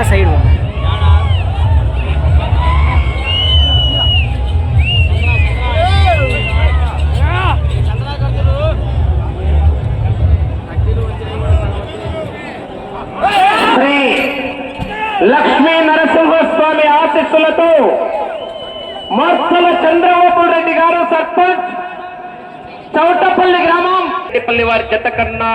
అన్న సైడ్ శ్రీ లక్ష్మీ నరసింహస్వామి ఆశీస్సులతో మర్సల చంద్రబాబు రెడ్డి గారు సర్పంచ్ చౌటపల్లి గ్రామం. పల్లి వారి జత కన్నా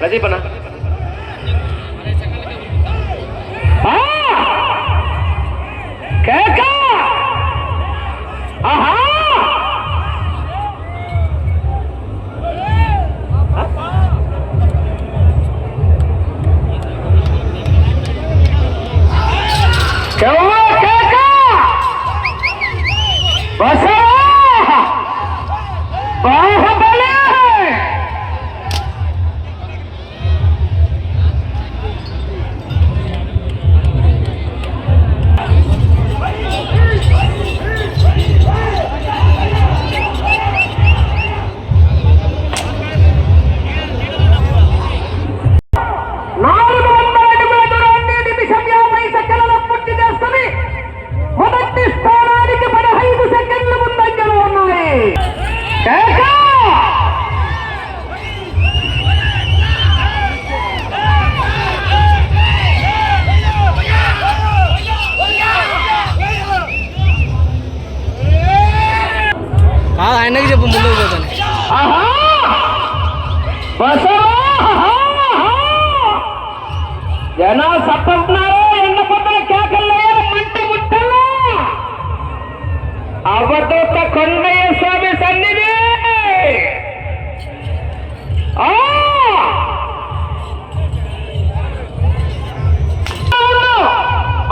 ప్రదీపన ఆ! కేక!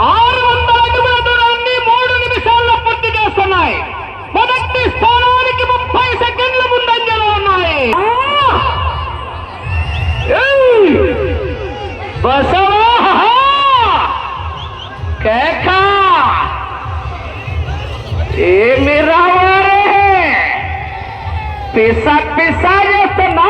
ఆరు వందల అడుగుల దూరాన్ని మూడు నిమిషాల్లో పూర్తి చేస్తున్నాయి. మొదటి స్థానానికి ముప్పై సెకండ్ల ఉన్నాయి. ఏమి రావారే పిసా పిసా చేస్తున్నా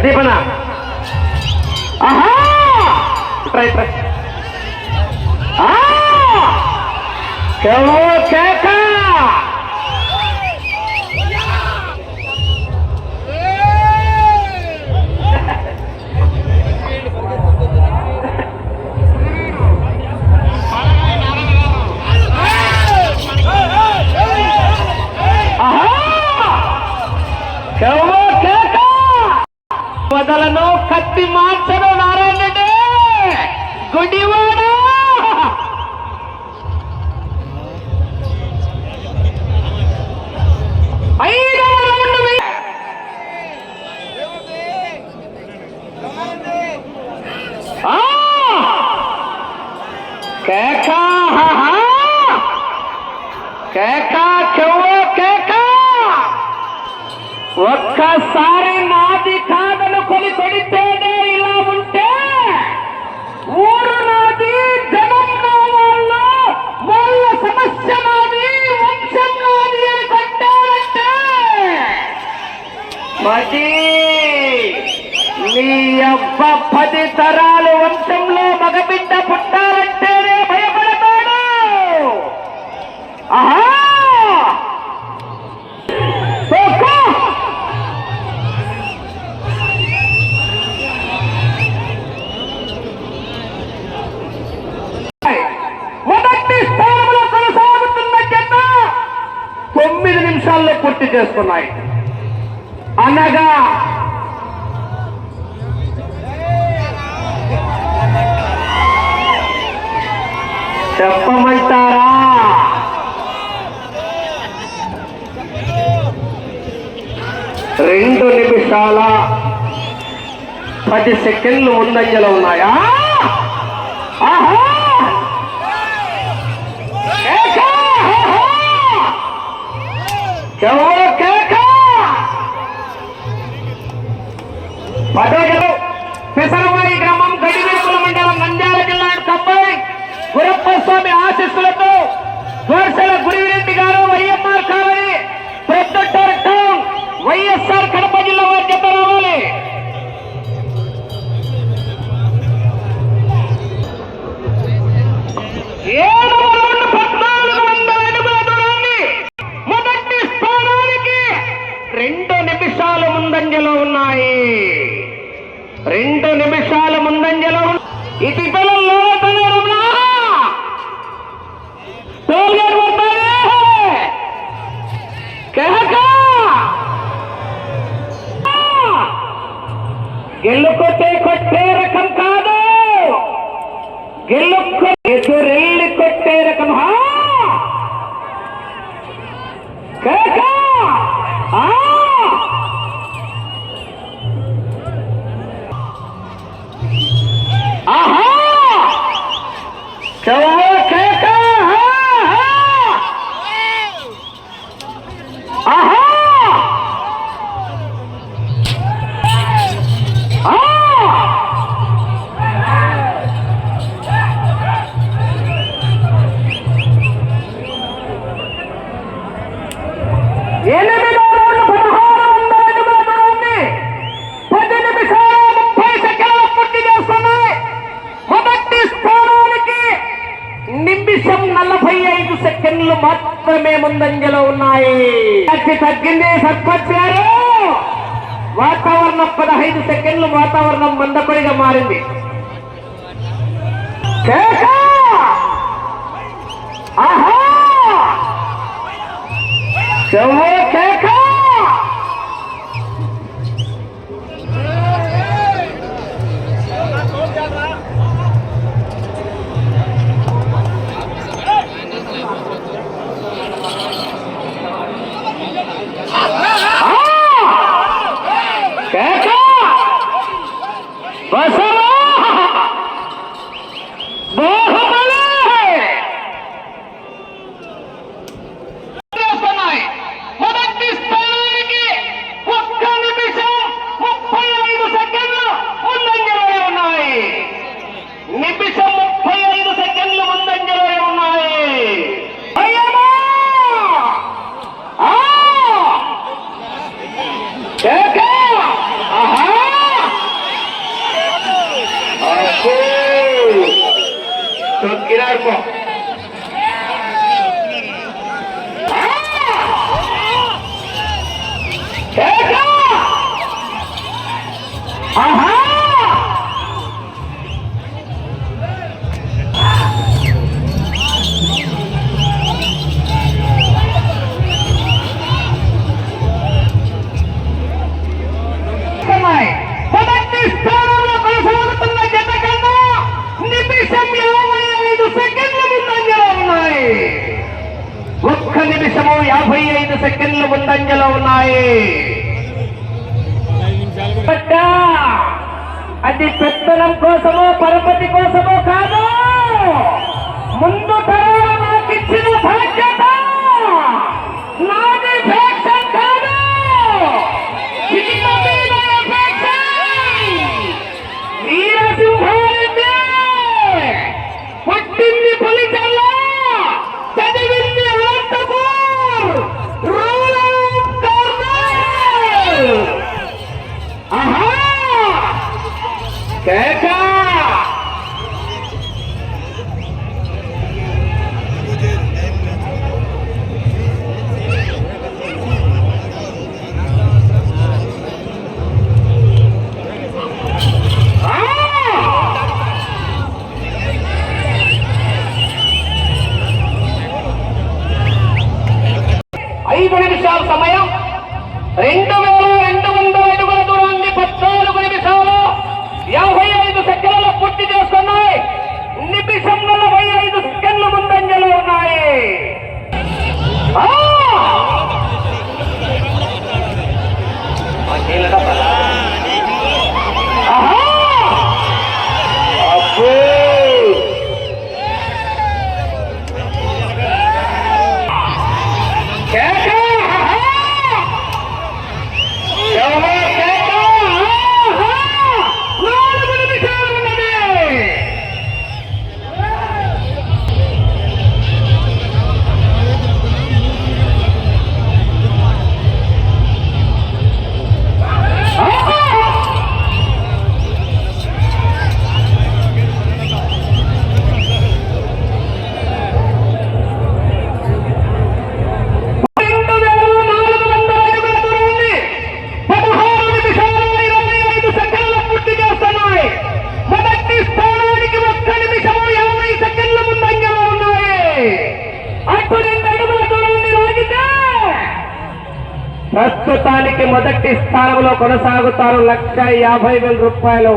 ప్రదీపన ఆహా! Try try. కేవో కేక! వదలను కత్తి మార్చను నారాయణ గుడివాడ ఒక్కసారి నాది కాదనుకొని కొడితేనే ఇలా ఉంటే ఊరు నాది జనం వాళ్ళు వాళ్ళ సమస్య నాది వంశం నాది అని కొట్టారంటే మది నీ అబ్బ పది తరాలు వంశంలో మగబిడ్డ పుట్టారంటేనే భయపడతాడు. ఆహా! చేస్తున్నాయి. అనగా చెప్పమంటారా? రెండు నిమిషాల పది సెకండ్లు ముందంజలో ఉన్నాయా? ఆహా! పదో పెసరవారి గ్రామం గడివేపుల మండలం నంద్యాల జిల్లా తొంభై గురప్ప స్వామి ఆశీస్సులతో దోర్సల గురిరెడ్డి గారు వైఎంఆర్ కాలనీ ప్రొద్దు టౌన్ వైఎస్ఆర్ కడప జిల్లా వారి జత రావాలి. గెల్లు కొట్టే రకం కాదు. గెల్లు తగ్గింది సర్పంచ్ గారు వాతావరణం పదహైదు సెకండ్లు వాతావరణం మందపడిగా మారింది. ఆహా! బసవా ఒక్క నిమిషము యాభై ఐదు సెకండ్లు ముందంజలో ఉన్నాయి. అది పెత్తనం కోసమో పరపతి కోసమో కాదు. ముందు తరాలు నాకు ఇచ్చిన కొనసాగుతారు లక్ష యాభై వేల రూపాయలు.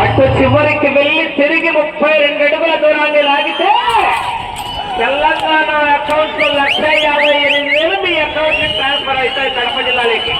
అటు చివరికి వెళ్ళి తిరిగి ముప్పై రెండు అడుగుల దూరాన్ని లాగితే తెలంగాణ అకౌంట్ లో లక్ష యాభై ఎనిమిది వేలు మీ అకౌంట్ కి ట్రాన్స్ఫర్ అవుతాయి కడప జిల్లాలోకి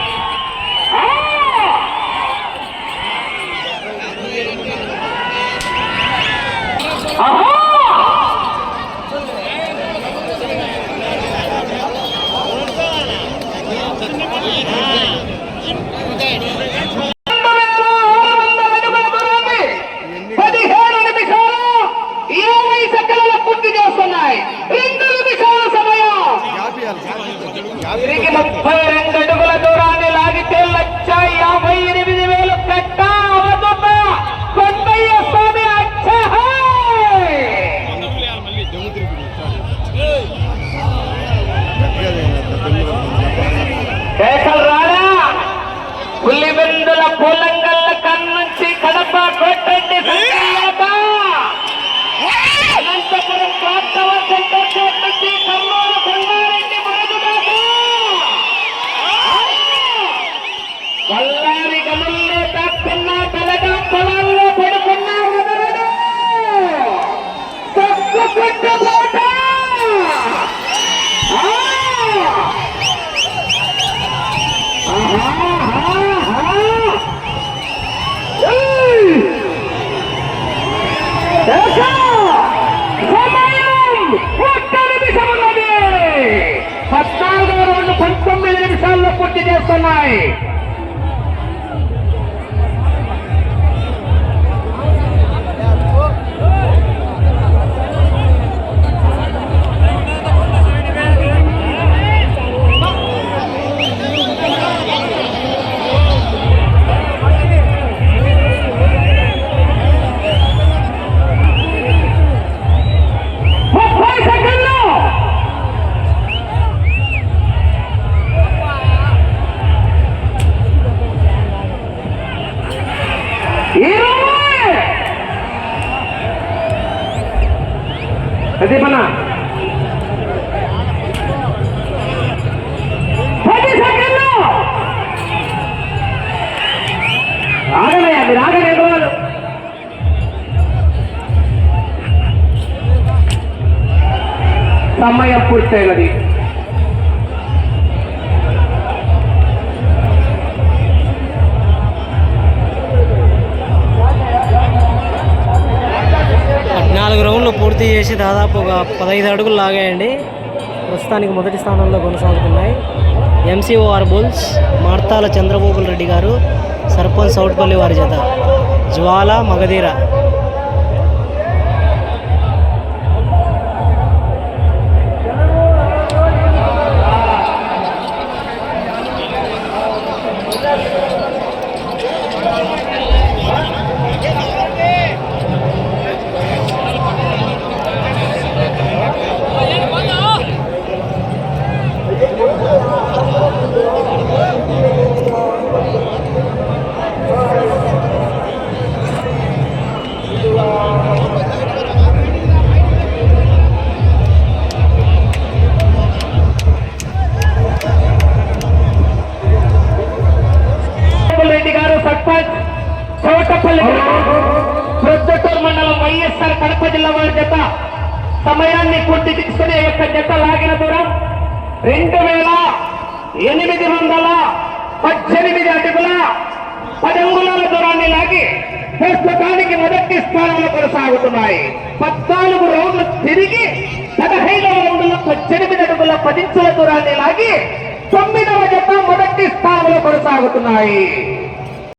బళ్ళారి గనుల్లో దాక్కున్న తలగా పొలాల్లో పడుకున్న వదలడు. తప్పుకుంటూ పోట. పద్నాలుగు రెండు పంతొమ్మిది నిమిషాల్లో పూర్తి చేస్తున్నాయి. ప్రదీపన్న పది సెకండ్లు. ఆగలయ్యా మీరు ఆగలేదు వాళ్ళు సమయం పూర్తయినది. చేసి దాదాపు ఒక పదహైదు అడుగులు లాగాయండి. ప్రస్తుతానికి మొదటి స్థానంలో కొనసాగుతున్నాయి. ఎంసీఓఆర్ బుల్స్ మార్తాల చంద్రబాబుల రెడ్డి గారు సర్పంచ్ సౌట్పల్లి వారి జత. జ్వాల మగధీర. తోటపల్లి ప్రొద్దుటూర్ మండలం వైఎస్ఆర్ కడప జిల్లా వారి జత సమయాన్ని పూర్తి తీసుకునే యొక్క జత లాగిన దూరం రెండు వేల ఎనిమిది వందల పద్దెనిమిది అడుగుల పది అంగుళాల దూరాన్ని లాగి ప్రస్తుతానికి మొదటి స్థానంలో కొనసాగుతున్నాయి. పద్నాలుగు రౌండ్లు తిరిగి పదహైదవ రౌండ్ల పద్దెనిమిది అడుగుల పదించుల దూరాన్ని లాగి తొమ్మిదవ జత మొదటి స్థానంలో కొనసాగుతున్నాయి.